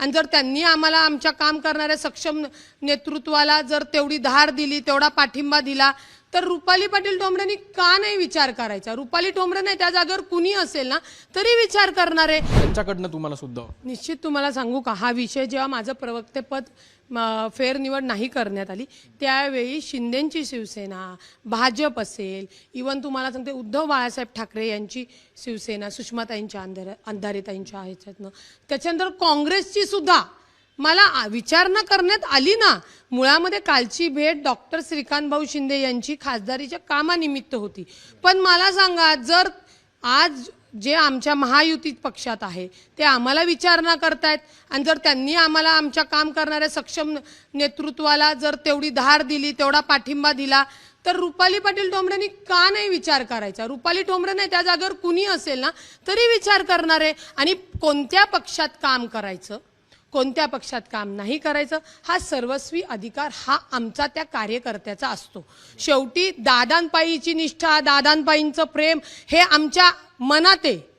आणि जर त्यांनी आम्हाला आमच्या काम करणाऱ्या सक्षम नेतृत्वाला जर तेवढी धार दिली तेवढा पाठिंबा दिला तर रुपाली पाटील ठोंबरेंनी का नाही विचार करायचा? रुपाली ठोंबरे नाही त्या जागेवर कुणी असेल ना तरी विचार करणार. आहे त्यांच्याकडनं तुम्हाला सुद्धा. निश्चित तुम्हाला सांगू का हा विषय जेव्हा माझं प्रवक्तेपद म, फेरनिवड नाही करण्यात आली त्यावेळी शिंदेची शिवसेना भाजप असेल इवन तुम्हाला सांगते उद्धव बाळासाहेब ठाकरे यांची शिवसेना सुषमाताईंच्या अंधार अंधारेताईंच्या ह्याच्यातनं. त्याच्यानंतर काँग्रेसची सुद्धा मला विचारणा करण्यात आली ना मुळामध्ये कालची भेट डॉक्टर श्रीकांत भाऊ शिंदे यांची खासदारीच्या कामानिमित्त होती. पण मला सांगा जर आज जे आमच्या महायुतीत पक्षात आहे ते आम्हाला विचारणा करतायत आणि जर त्यांनी आम्हाला आमच्या काम करणाऱ्या सक्षम नेतृत्वाला जर तेवढी धार दिली तेवढा पाठिंबा दिला तर रुपाली पाटील ठोंबरेंनी का नाही विचार करायचा? रुपाली ठोंबरे नाही त्या जागेवर कुणी असेल ना तरी विचार करणार आहे आणि कोणत्या पक्षात काम करायचं? कोणत्या पक्षात काम नाही करायचं हा सर्वस्वी अधिकार हा आमचा त्या कार्यकर्त्याचा असतो. शेवटी दादांपायीची निष्ठा दादांपायींचं प्रेम हे आमच्या मनात आहे.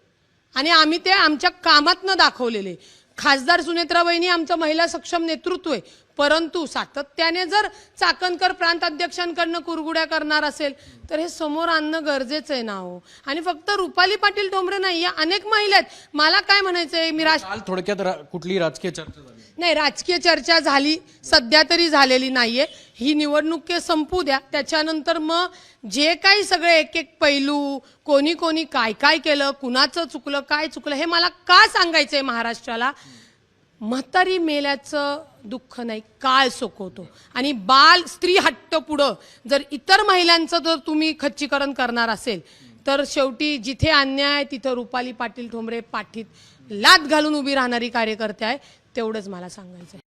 आणि आम्ही ते आमच्या कामातनं दाखवलेले. खासदार सुनेत्रा वहिनी आमचं महिला सक्षम नेतृत्व आहे. परंतु सातत्याने जर चाकणकर प्रांत अध्यक्षांकडनं कुरगुड्या करणार असेल तर हे समोर आणणं गरजेचं आहे ना हो. आणि फक्त रुपाली पाटील ठोंबरे नाही या अनेक महिला आहेत. मला काय म्हणायचंय मी राष्ट्र काल थोडक्यात रा- कुठली राजकीय चर्चा नाही राजकीय चर्चा झाली सध्या तरी झालेली नाहीये. ही निवडणूक संपू द्या. त्याच्यानंतर मग जे काही सगळे एक एक पैलू कोणी कोणी काय काय केलं कुणाचं चुकलं काय चुकलं हे मला का सांगायचंय महाराष्ट्राला? म्हातारी मेल्याचं दुःख नाही काळ सोकवतो. आणि बाल स्त्री हट्ट पुढं जर इतर महिलांचं जर तुम्ही खच्चीकरण करणार असेल तर शेवटी जिथे अन्याय आहे तिथं रुपाली पाटील ठोंबरे पाठीत लात घालून उभी राहणारी कार्यकर्ते आहे तेवढंच मला सांगायचं आहे